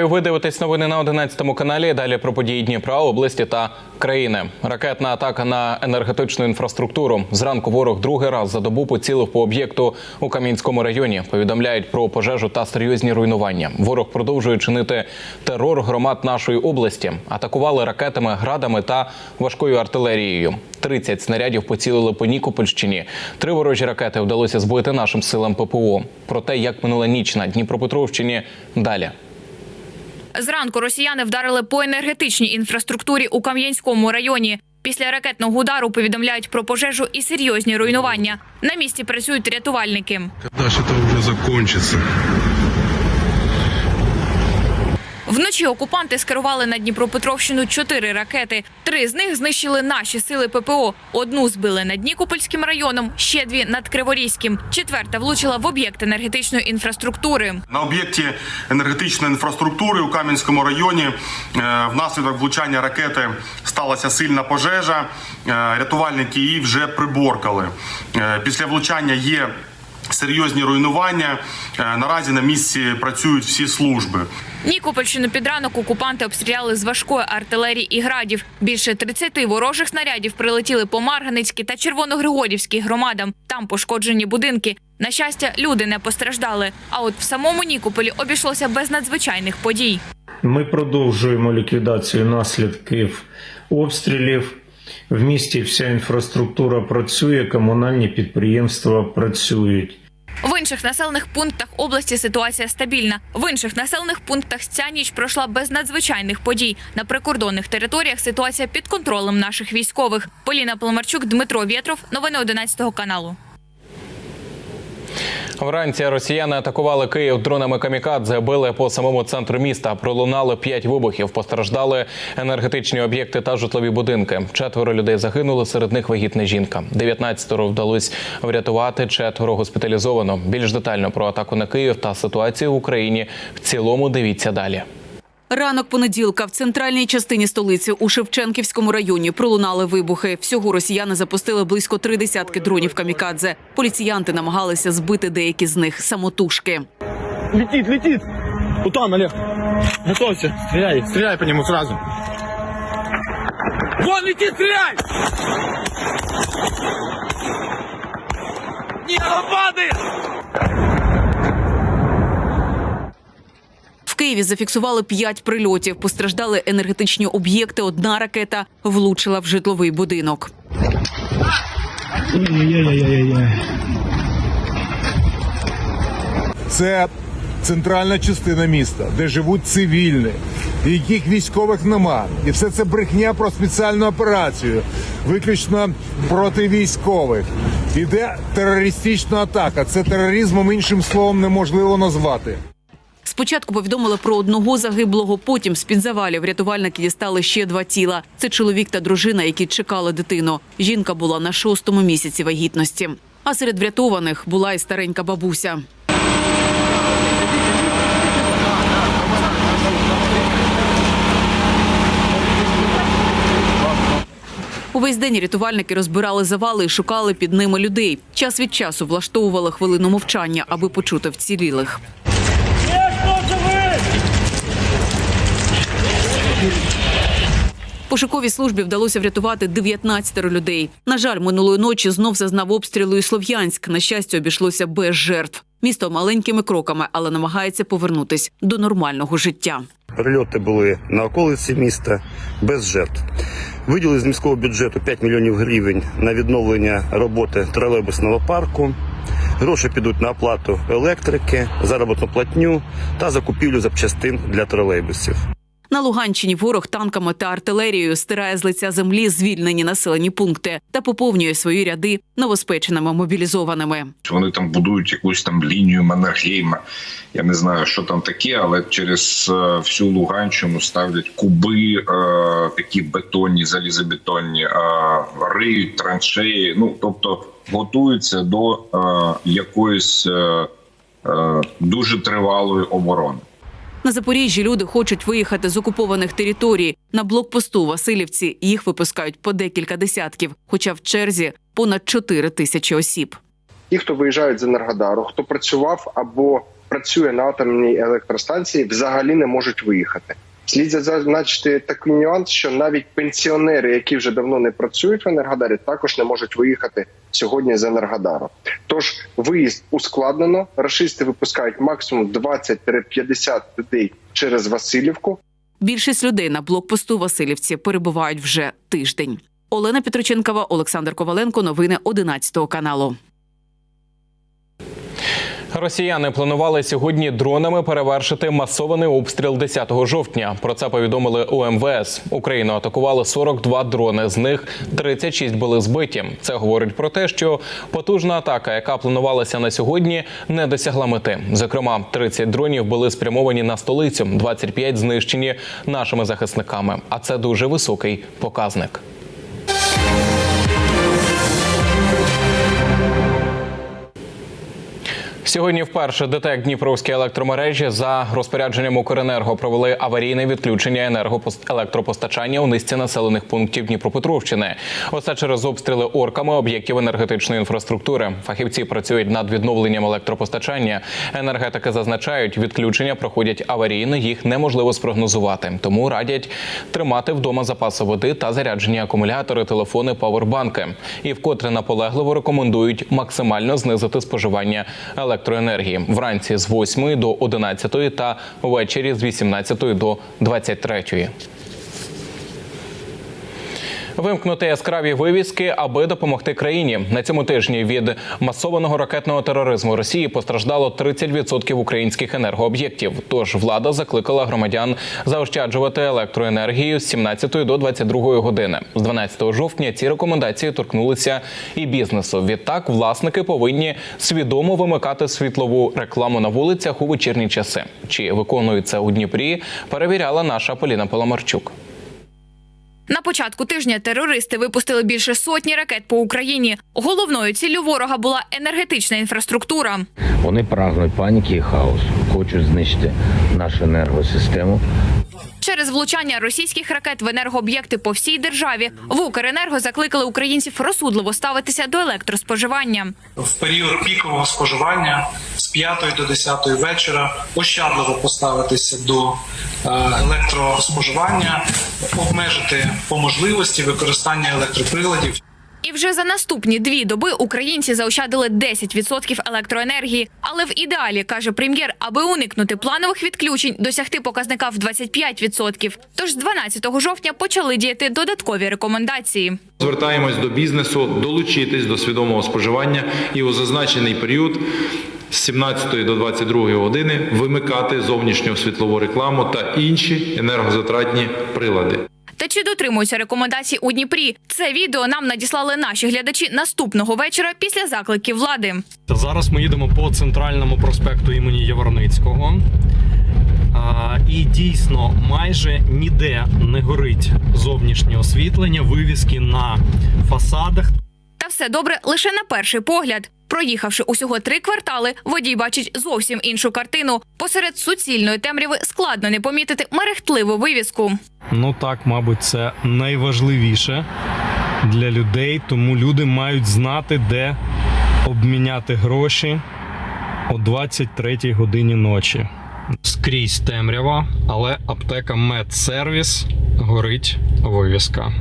Вітаю. Ви дивитесь новини на 11 каналі. Далі про події Дніпра, області та країни. Ракетна атака на енергетичну інфраструктуру. Зранку ворог другий раз за добу поцілив по об'єкту у Кам'янському районі. Повідомляють про пожежу та серйозні руйнування. Ворог продовжує чинити терор громад нашої області. Атакували ракетами, градами та важкою артилерією. 30 снарядів поцілили по Нікопольщині. Три ворожі ракети вдалося збити нашим силам ППО. Про те, як минула ніч на Дніпропетровщині, далі. Зранку росіяни вдарили по енергетичній інфраструктурі у Кам'янському районі. Після ракетного удару повідомляють про пожежу і серйозні руйнування. На місці працюють рятувальники. Когда же вже уже Вночі окупанти скерували на Дніпропетровщину чотири ракети. Три з них знищили наші сили ППО. Одну збили над Нікопольським районом, ще дві над Криворізьким. Четверта влучила в об'єкт енергетичної інфраструктури. На об'єкті енергетичної інфраструктури у Кам'янському районі е, внаслідок влучання ракети сталася сильна пожежа. Е, Рятувальники її вже приборкали. Е, Після влучання є серйозні руйнування. Е, Наразі на місці працюють всі служби. Нікопольщину під ранок окупанти обстріляли з важкої артилерії і градів. Більше 30 ворожих снарядів прилетіли по Марганицькій та Червоногригорівській громадам. Там пошкоджені будинки. На щастя, люди не постраждали. А от в самому Нікополі обійшлося без надзвичайних подій. Ми продовжуємо ліквідацію наслідків обстрілів. В місті вся інфраструктура працює, комунальні підприємства працюють. В інших населених пунктах області ситуація стабільна. В інших населених пунктах ця ніч пройшла без надзвичайних подій. На прикордонних територіях ситуація під контролем наших військових. Поліна Поломарчук, Дмитро Вєтров. Новини 11 каналу. Вранці росіяни атакували Київ дронами камікадзе, били по самому центру міста. Пролунали п'ять вибухів. Постраждали енергетичні об'єкти та житлові будинки. Четверо людей загинули. Серед них вагітна жінка. 19 вдалось врятувати. Четверо госпіталізовано. Більш детально про атаку на Київ та ситуацію в Україні в цілому. Дивіться далі. Ранок понеділка в центральній частині столиці у Шевченківському районі пролунали вибухи. Всього росіяни запустили близько три десятки дронів камікадзе. Поліціянти намагалися збити деякі з них самотужки. Летит, летит! Путан, Олег! Готовься! Стреляй, стреляй по нему сразу! Вон летит, стреляй! Нет, он падает! В Києві зафіксували п'ять прильотів. Постраждали енергетичні об'єкти. Одна ракета влучила в житловий будинок. Це центральна частина міста, де живуть цивільні, яких військових нема. І все це брехня про спеціальну операцію, виключно проти військових. Іде терористична атака. Це тероризмом іншим словом неможливо назвати. Спочатку повідомили про одного загиблого. Потім з під завалів рятувальники дістали ще два тіла. Це чоловік та дружина, які чекали дитину. Жінка була на шостому місяці вагітності. А серед врятованих була і старенька бабуся. Увесь день рятувальники розбирали завали і шукали під ними людей. Час від часу влаштовували хвилину мовчання, аби почути вцілілих. Пошуковій службі вдалося врятувати 19 людей. На жаль, минулої ночі знов зазнав обстрілу і Слов'янськ. На щастя, обійшлося без жертв. Місто маленькими кроками, але намагається повернутись до нормального життя. Прильоти були на околиці міста без жертв. Виділили з міського бюджету 5 мільйонів гривень на відновлення роботи тролейбусного парку. Гроші підуть на оплату електрики, заробітну платню та закупівлю запчастин для тролейбусів. На Луганщині ворог танками та артилерією стирає з лиця землі звільнені населені пункти та поповнює свої ряди новоспеченими мобілізованими. Вони там будують якусь там лінію Маннергейма. Я не знаю, що там таке, але через е, всю Луганщину ставлять куби, е, такі бетонні, залізобетонні, е, риють траншеї. Ну тобто готуються до е, якоїсь е, е, дуже тривалої оборони. На Запоріжжі люди хочуть виїхати з окупованих територій. На блокпосту Васильівці їх випускають по декілька десятків, хоча в черзі понад 4 тисячі осіб. ті, хто виїжджають з Енергодару, хто працював або працює на атомній електростанції, взагалі не можуть виїхати. Слід зазначити такий нюанс, що навіть пенсіонери, які вже давно не працюють в Енергодарі, також не можуть виїхати сьогодні з Енергодару. Тож виїзд ускладнено. Рашисти випускають максимум 20-50 людей через Васильівку. Більшість людей на блокпосту Васильівці перебувають вже тиждень. Олена Петроченкова, Олександр Коваленко. Новини 11 каналу. Росіяни планували сьогодні дронами перевершити масований обстріл 10 жовтня. Про це повідомили у МВС. Україну атакували 42 дрони. З них 36 були збиті. Це говорить про те, що потужна атака, яка планувалася на сьогодні, не досягла мети. Зокрема, 30 дронів були спрямовані на столицю, 25 знищені нашими захисниками. А це дуже високий показник. Сьогодні вперше ДТЕК Дніпровські електромережі за розпорядженням Укренерго провели аварійне відключення енергопостелектропостачання у низці населених пунктів Дніпропетровщини. Оце через обстріли орками об'єктів енергетичної інфраструктури. Фахівці працюють над відновленням електропостачання. Енергетики зазначають, відключення проходять аварійно, їх неможливо спрогнозувати. Тому радять тримати вдома запаси води та заряджені акумулятори, телефони, павербанки. І вкотре наполегливо рекомендують максимально знизити споживання електроенергії вранці з 8 до 11 та ввечері з 18 до 23. Вимкнути яскраві вивіски, аби допомогти країні. На цьому тижні від масованого ракетного тероризму Росії постраждало 30% українських енергооб'єктів. Тож влада закликала громадян заощаджувати електроенергію з 17 до 22 години. З 12 жовтня ці рекомендації торкнулися і бізнесу. Відтак власники повинні свідомо вимикати світлову рекламу на вулицях у вечірні часи. Чи виконують це у Дніпрі? Перевіряла наша Поліна Поломарчук. На початку тижня терористи випустили більше сотні ракет по Україні. Головною ціллю ворога була енергетична інфраструктура. Вони прагнуть паніки і хаосу, хочуть знищити нашу енергосистему. Через влучання російських ракет в енергооб'єкти по всій державі в Укренерго закликали українців розсудливо ставитися до електроспоживання. в період пікового споживання з 5 до 10 вечора ощадливо поставитися до е, електроспоживання, обмежити по можливості використання електроприладів. І вже за наступні дві доби українці заощадили 10% електроенергії. Але в ідеалі каже прем'єр, аби уникнути планових відключень, досягти показника в 25%. Тож з 12 жовтня почали діяти додаткові рекомендації. Звертаємось до бізнесу долучитись до свідомого споживання і у зазначений період з 17 до 22 години вимикати зовнішню світлову рекламу та інші енергозатратні прилади. Та чи дотримуються рекомендацій у Дніпрі? Це відео нам надіслали наші глядачі наступного вечора після закликів влади. Зараз ми їдемо по центральному проспекту імені Яворницького. А, і дійсно майже ніде не горить зовнішнє освітлення, вивіски на фасадах. Та все добре лише на перший погляд. Проїхавши усього три квартали, водій бачить зовсім іншу картину. Посеред суцільної темряви складно не помітити мерехтливу вивіску. Ну так, мабуть, це найважливіше для людей, тому люди мають знати, де обміняти гроші о 23-й годині ночі. Скрізь темрява, але аптека Медсервіс горить вивіска.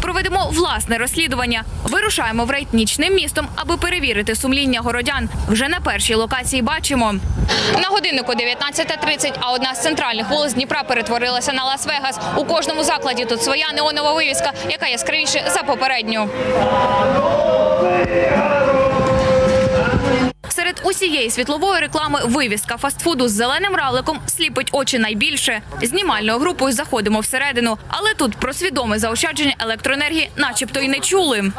Проведемо власне розслідування. Вирушаємо в рейд нічним містом, аби перевірити сумління городян. Вже на першій локації бачимо. На годиннику 19.30, а одна з центральних вулиць Дніпра перетворилася на Лас-Вегас. У кожному закладі тут своя неонова вивіска, яка яскравіше за попередню. Серед усієї світлової реклами вивіска фастфуду з зеленим равликом сліпить очі найбільше. Знімальною групою заходимо всередину, але тут про свідоме заощадження електроенергії, начебто, й не чули.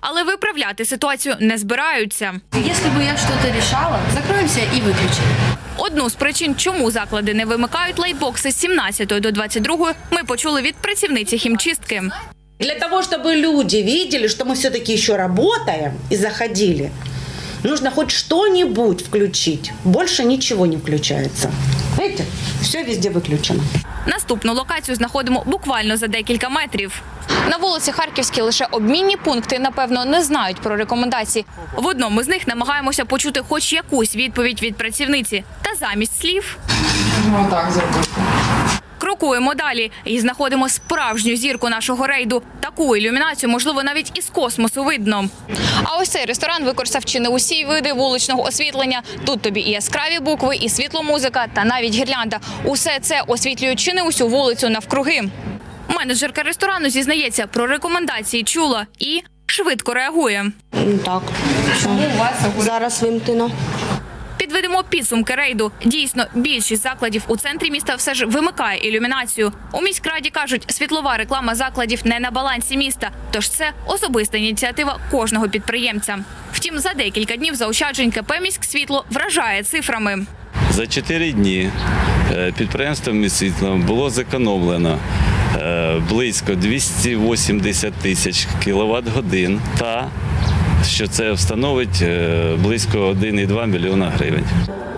Але виправляти ситуацію не збираються. Если бы я что-то решала, закроемся и выключим. Одну з причин, чому заклади не вимикають лайтбокси з 17 до 22, ми почули від працівниці хімчистки Для того, чтобы люди видели, что мы все-таки еще работаем и заходили, нужно хоть что-нибудь включить. Больше ничего не включается. Видите, все везде выключено. Наступну локацію знаходимо буквально за декілька метрів. На вулиці Харківській лише обмінні пункти, напевно, не знають про рекомендації. В одному з них намагаємося почути хоч якусь відповідь від працівниці. Та замість слів Крокуємо далі і знаходимо справжню зірку нашого рейду. Таку ілюмінацію, можливо, навіть із космосу видно. А ось цей ресторан використав чи не усі види вуличного освітлення. Тут тобі і яскраві букви, і світломузика, та навіть гірлянда. Усе це освітлює чи не усю вулицю навкруги. Менеджерка ресторану зізнається про рекомендації чула і швидко реагує. Так. Зараз вимкнено. Підведемо підсумки рейду. Дійсно, більшість закладів у центрі міста все ж вимикає ілюмінацію. У міськраді кажуть, світлова реклама закладів не на балансі міста, тож це особиста ініціатива кожного підприємця. Втім, за декілька днів заощаджень КП «Міськсвітло» вражає цифрами. За 4 дні е, підприємством світлом було зекономлено е, близько 280 тисяч кіловат годин та що це встановить е, близько 1,2 мільйона гривень.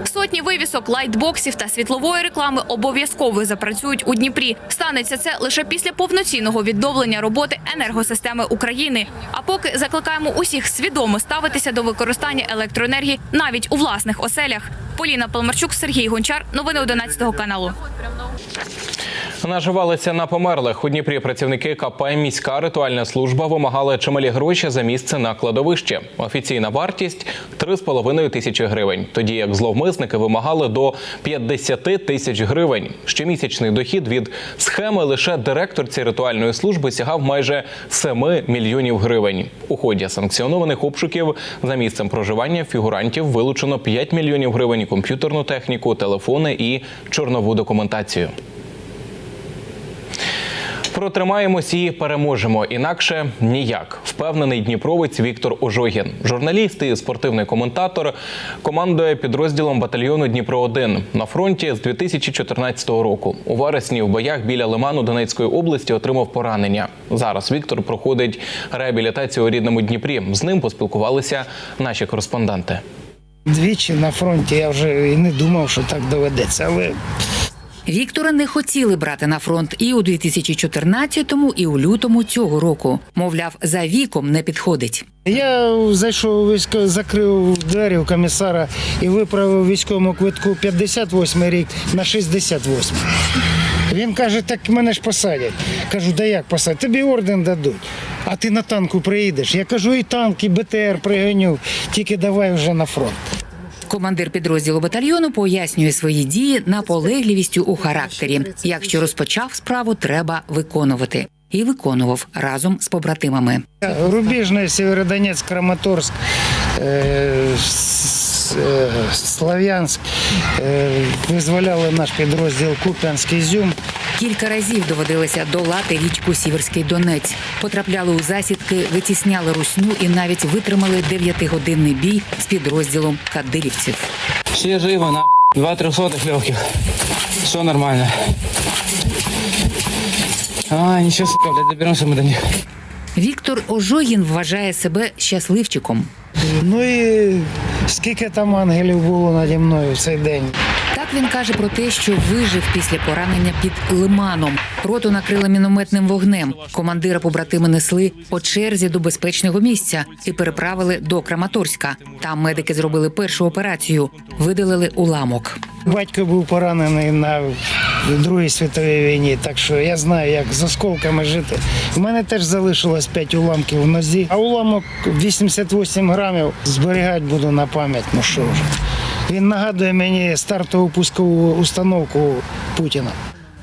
Сотні вивісок, лайтбоксів та світлової реклами обов'язково запрацюють у Дніпрі. Станеться це лише після повноцінного відновлення роботи енергосистеми України. А поки закликаємо усіх свідомо ставитися до використання електроенергії навіть у власних оселях. Поліна Палмарчук, Сергій Гончар. Новини 11 каналу. Наживалися на померлих. У Дніпрі працівники КП міська ритуальна служба вимагали чималі гроші за місце на кладовище. Офіційна вартість 3,5 тисячі гривень. Тоді як зловмисники вимагали до 50 тисяч гривень. Щомісячний дохід від схеми лише директорці ритуальної служби сягав майже 7 мільйонів гривень. У ході санкціонованих обшуків за місцем проживання фігурантів вилучено 5 мільйонів гривень, комп'ютерну техніку, телефони і чорнову документацію. Протримаємось і переможемо. Інакше ніяк. Впевнений дніпровець Віктор Ожогін. Журналіст і спортивний коментатор командує підрозділом батальйону Дніпро 1 на фронті з 2014 року. У вересні в боях біля Лиману Донецької області отримав поранення. Зараз Віктор проходить реабілітацію у рідному Дніпрі. З ним поспілкувалися наші кореспонденти. Двічі на фронті я вже і не думав, що так доведеться, але Віктора не хотіли брати на фронт і у 2014-му, і у лютому цього року. Мовляв, за віком не підходить. я зайшов військо, закрив двері у комісара і виправив військовому квитку 58 рік на 68. Він каже, так мене ж посадять. Кажу, да як посадять? Тобі орден дадуть. А ти на танку приїдеш. Я кажу, і танк, і БТР пригоню, тільки давай вже на фронт. Командир підрозділу батальйону пояснює свої дії наполегливістю у характері. Якщо розпочав справу, треба виконувати. І виконував разом з побратимами. Рубіжний, Сєвєродонецьк, Краматорськ, е, е, Слов'янськ е, визволяли наш підрозділ Куп'янськ Ізюм. Кілька разів доводилося долати річку Сіверський Донець. Потрапляли у засідки, витісняли русню і навіть витримали дев'ятигодинний бій з підрозділом кадирівців. Все живо, на два трехсотых легких. Все нормально. А, ничего, сука, блядь, доберемся мы до них. Віктор Ожогін вважає себе щасливчиком. Ну і скільки там ангелів було наді мною в цей день. Так він каже про те, що вижив після поранення під лиманом. Роту накрили мінометним вогнем. Командира побратими несли по черзі до безпечного місця і переправили до Краматорська. Там медики зробили першу операцію, видалили уламок. Батько був поранений на Другій світовій війні, так що я знаю, як з осколками жити. У мене теж залишилось 5 уламків в нозі, а уламок 88 грамів зберігати буду на пам'ять. Ну що вже. Він нагадує мені стартову пускову установку Путіна.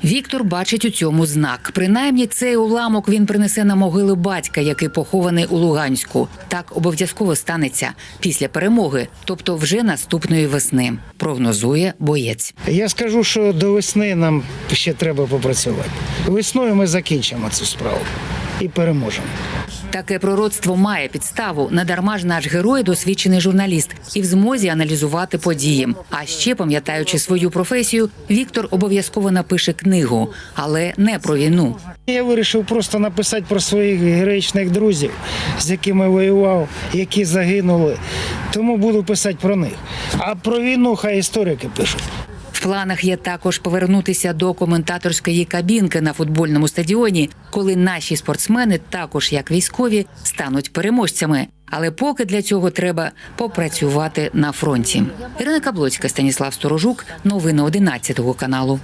Віктор бачить у цьому знак. Принаймні, цей уламок він принесе на могилу батька, який похований у Луганську. Так обов'язково станеться після перемоги, тобто вже наступної весни. Прогнозує боєць. Я скажу, що до весни нам ще треба попрацювати. Весною ми закінчимо цю справу і переможемо. Таке пророцтво має підставу. Надарма ж наш герой досвідчений журналіст і в змозі аналізувати події. А ще пам'ятаючи свою професію, Віктор обов'язково напише книгу, але не про війну. Я вирішив просто написати про своїх героїчних друзів, з якими воював, які загинули. Тому буду писати про них. А про війну хай історики пишуть. Планах є також повернутися до коментаторської кабінки на футбольному стадіоні, коли наші спортсмени, також як військові, стануть переможцями. Але поки для цього треба попрацювати на фронті. Ірина Каблоцька, Станіслав Сторожук, новини 11 каналу.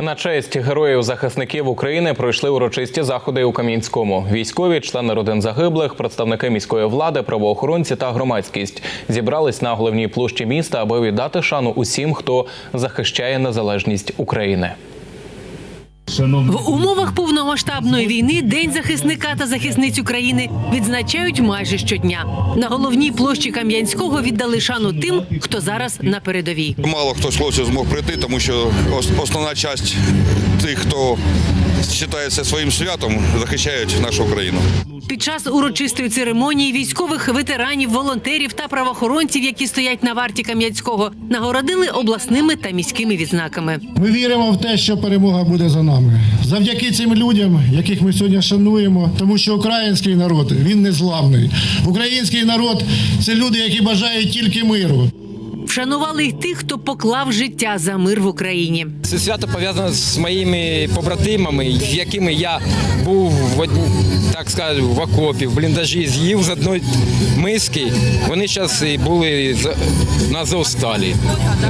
На честь героїв захисників України пройшли урочисті заходи у Кам'янському. Військові, члени родин загиблих, представники міської влади, правоохоронці та громадськість зібрались на головній площі міста, аби віддати шану усім, хто захищає незалежність України. В умовах повномасштабної війни День захисника та захисниць України відзначають майже щодня. На головній площі Кам'янського віддали шану тим, хто зараз на передовій. Мало хто з хлопців змог прийти, тому що основна часть тих, хто вважає це своїм святом, захищають нашу Україну. Під час урочистої церемонії військових ветеранів, волонтерів та правоохоронців, які стоять на варті Кам'янського, нагородили обласними та міськими відзнаками. Ми віримо в те, що перемога буде за нами. Завдяки цим людям, яких ми сьогодні шануємо, тому що український народ він незламний. Український народ це люди, які бажають тільки миру. Вшанували й тих, хто поклав життя за мир в Україні. Це свято пов'язано з моїми побратимами, з якими я був в так скажу, в окопі, в бліндажі, з'їв з одної миски. Вони зараз були з- на Азовсталі.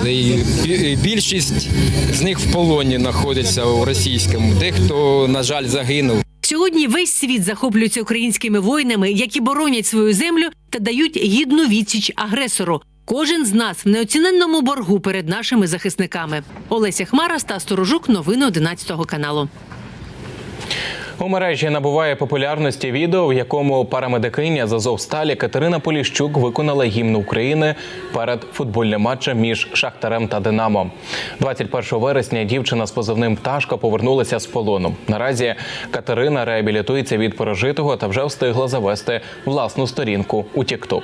І бі- Більшість з них в полоні знаходиться у російському. Дехто, на жаль, загинув. Сьогодні весь світ захоплюється українськими воїнами, які боронять свою землю та дають гідну відсіч агресору. Кожен з нас в неоціненному боргу перед нашими захисниками. Олеся Хмара, Стас Сторожук, новини 11 каналу. У мережі набуває популярності відео, в якому парамедикиня з Азовсталі Катерина Поліщук виконала гімн України перед футбольним матчем між Шахтарем та Динамо. 21 вересня дівчина з позивним Пташка повернулася з полону. Наразі Катерина реабілітується від пережитого та вже встигла завести власну сторінку у TikTok.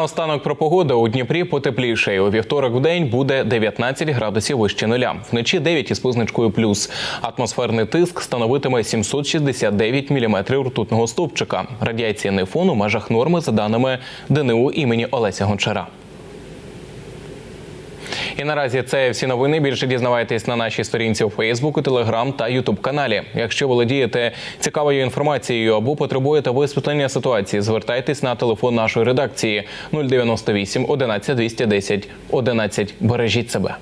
Наостанок про погоду у Дніпрі потепліше. У вівторок в день буде 19 градусів вище нуля. Вночі 9 із позначкою плюс. Атмосферний тиск становитиме 769 міліметрів ртутного стовпчика. Радіаційний фон у межах норми за даними ДНУ імені Олеся Гончара. І наразі це всі новини. Більше дізнавайтесь на нашій сторінці у Фейсбуку, Телеграм та Ютуб каналі. Якщо володієте цікавою інформацією або потребуєте висвітлення ситуації, звертайтесь на телефон нашої редакції 098 11 210 11. Бережіть себе.